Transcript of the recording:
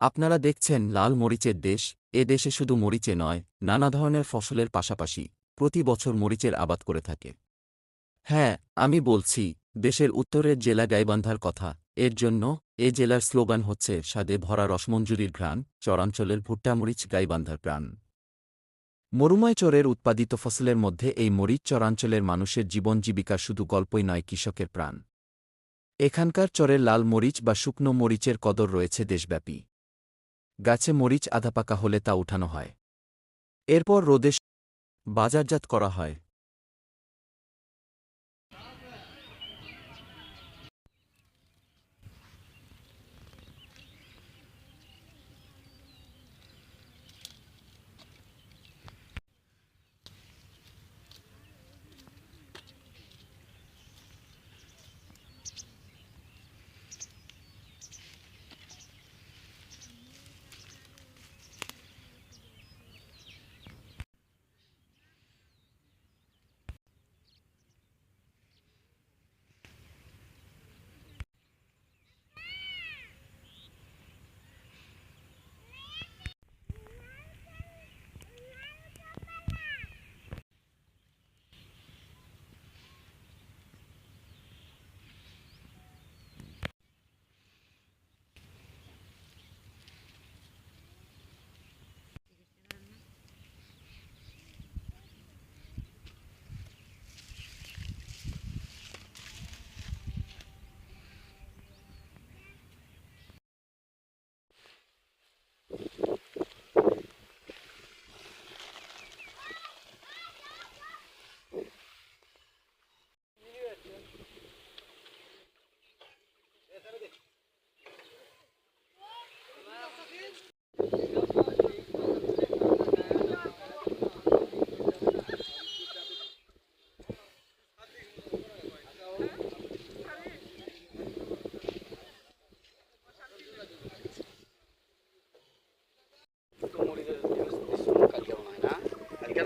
আপনারা দেখছেন লাল মরিচের দেশ, এ দেশে শুধু মরিচে নয়, নানা ধরনের ফসলের পাশাপাশি প্রতি বছর মরিচের আবাদ করে থাকে। হ্যাঁ আমি বলছি, দেশের উত্তরের জেলা গাইবান্ধার কথা, এর জন্য এ জেলার স্লোগান হচ্ছে স্বাদে ভরা রসমঞ্জুরির ঘ্রাণ, চরাঞ্চলের ভুট্টামরিচ গাইবান্ধার প্রাণ মরুময় চরের উৎপাদিত ফসলের মধ্যে এই মরিচ চরাঞ্চলের মানুষের জীবন জীবিকা শুধু গল্পই নয়, কৃষকের প্রাণ। এখানকার চরের লাল মরিচ বা শুকনো মরিচের কদর রয়েছে দেশব্যাপী। গাছে মরিচ আধাপাকা হলে তা উঠানো হয়। এরপর রোদে বাজারজাত করা হয়।